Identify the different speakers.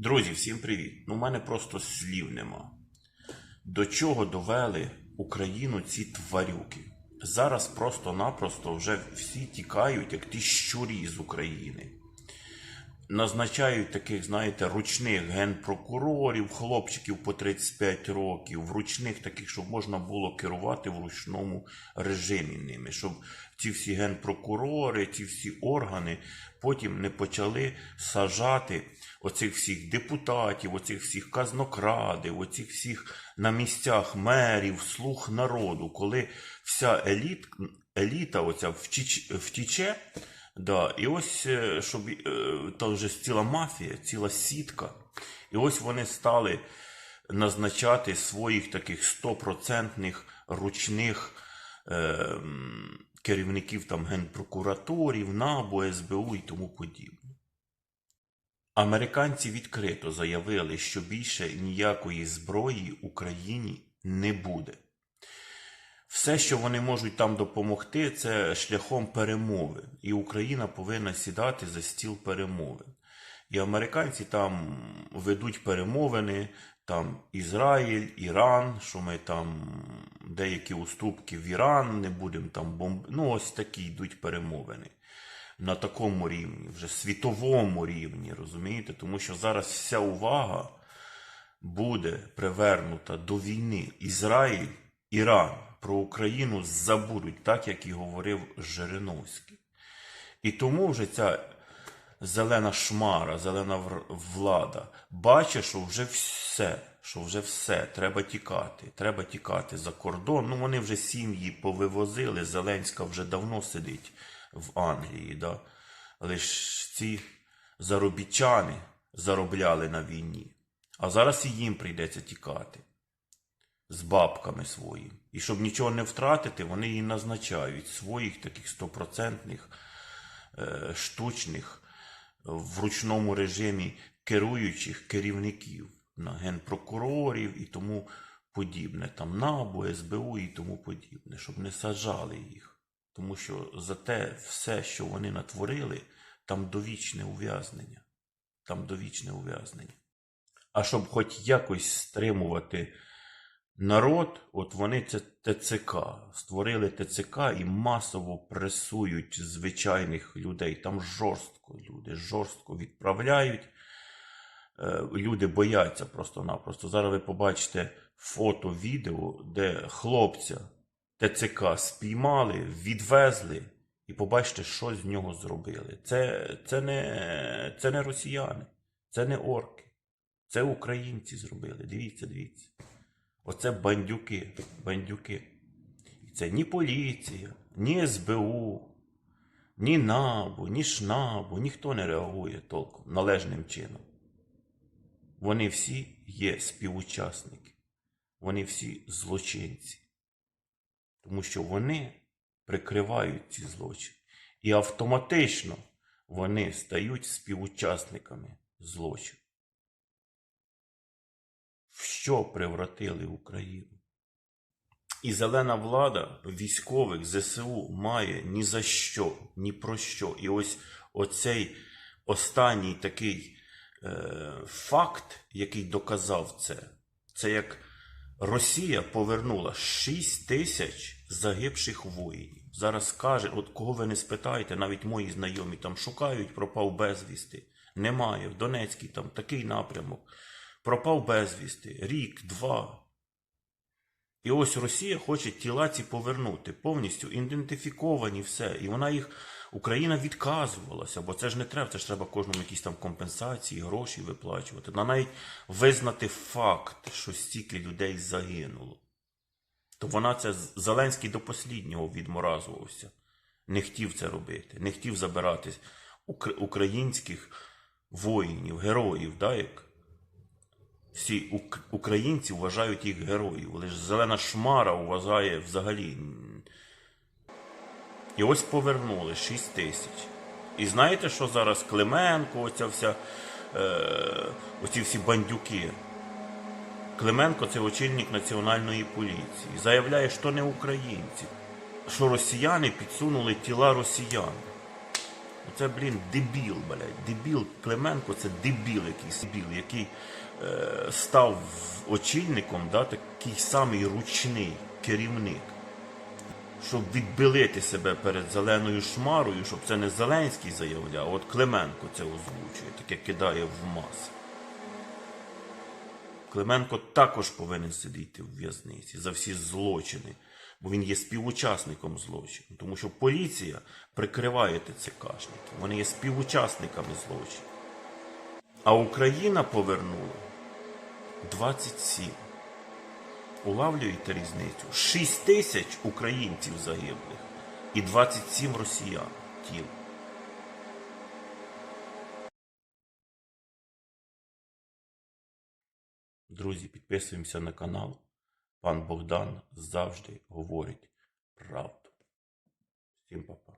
Speaker 1: Друзі, всім привіт! Ну, у мене просто слів нема. До чого довели Україну ці тварюки? Зараз просто-напросто вже всі тікають, як ті щурі з України. Назначають таких, знаєте, ручних генпрокурорів, хлопчиків по 35 років, ручних таких, щоб можна було керувати в ручному режимі ними, щоб ці всі генпрокурори, ці всі органи потім не почали сажати оцих всіх депутатів, оцих всіх казнокрадів, оцих всіх на місцях мерів, слуг народу, коли вся еліт, еліта оця втіч, втіче. Да, і ось, е, щоб е, та вже ціла мафія, ціла сітка. І ось вони стали назначати своїх таких стопроцентних ручних е, керівників там генпрокуратурів, НАБУ, СБУ і тому подібне. Американці відкрито заявили, що більше ніякої зброї Україні не буде. Все, що вони можуть там допомогти, це шляхом перемови. І Україна повинна сідати за стіл перемовин. І американці там ведуть перемовини, там Ізраїль, Іран, що ми там деякі уступки в Іран не будемо там бомб... Ну, ось такі йдуть перемовини. На такому рівні, вже світовому рівні, розумієте? Тому що зараз вся увага буде привернута до війни. Ізраїль, Іран про Україну забудуть, так як і говорив Жириновський. І тому вже ця зелена шмара, зелена влада бачить, що вже все, що вже все, треба тікати, треба тікати за кордон. Ну вони вже сім'ї повивозили. Зеленська вже давно сидить в Англії. Да? Лиш ці заробітчани заробляли на війні. А зараз і їм прийдеться тікати з бабками своїм. І щоб нічого не втратити, вони її назначають своїх таких стопроцентних е, штучних в ручному режимі керуючих керівників на генпрокурорів і тому подібне, там НАБУ, СБУ і тому подібне, щоб не саджали їх. Тому що за те все, що вони натворили, там довічне ув'язнення. Там довічне ув'язнення. А щоб хоч якось стримувати народ, от вони це ТЦК, створили ТЦК і масово пресують звичайних людей. Там жорстко люди, жорстко відправляють. Е, Люди бояться просто-напросто. Зараз ви побачите фото, відео, де хлопця ТЦК спіймали, відвезли, і побачите, що з нього зробили. Це, це, не, це не росіяни, це не орки. Це українці зробили. Дивіться, дивіться. Оце бандюки, бандюки. І це ні поліція, ні СБУ, ні НАБУ, ні ШНАБУ, ніхто не реагує толком належним чином. Вони всі є співучасники, вони всі злочинці. Тому що вони прикривають ці злочини. І автоматично вони стають співучасниками злочину. Що превратили Україну? І зелена влада військових ЗСУ має ні за що, ні про що. І ось оцей останній такий е, факт, який доказав це, це як Росія повернула 6 тисяч загибших воїнів. Зараз каже, от кого ви не спитаєте, навіть мої знайомі там шукають, пропав безвісти. Немає. В Донецькій там такий напрямок. Пропав безвісти. Рік, два. І ось Росія хоче тіла ці повернути, повністю ідентифіковані все. І вона їх, Україна відказувалася, бо це ж не треба, це ж треба кожному якісь там компенсації, гроші виплачувати. Вона навіть визнати факт, що стільки людей загинуло. То вона це Зеленський до посліднього відморазувався. Не хотів це робити, не хотів забирати українських воїнів, героїв, да, як всі українці вважають їх героїв, лише зелена шмара вважає взагалі. І ось повернули 6 тисяч. І знаєте, що зараз Клименко, оця вся, е, оці всі бандюки. Клименко це очільник національної поліції. Заявляє, що не українці, що росіяни підсунули тіла росіян. Це, блін, дебіл, блядь. Дебіл Клименко це дебіл якийсь дебіл, який е, став очільником, да, такий самий ручний керівник. Щоб відбилити себе перед зеленою шмарою, щоб це не Зеленський заявляв, а от Клименко це озвучує, таке кидає в мас. Клименко також повинен сидіти в в'язниці за всі злочини, бо він є співучасником злочину. Тому що поліція прикриває ТЦКшників, вони є співучасниками злочину. А Україна повернула 27. Улавлюєте різницю? 6 тисяч українців загиблих і 27 росіян тіл. Друзі, підписуємося на канал. Пан Богдан завжди говорить правду. Всім па-па.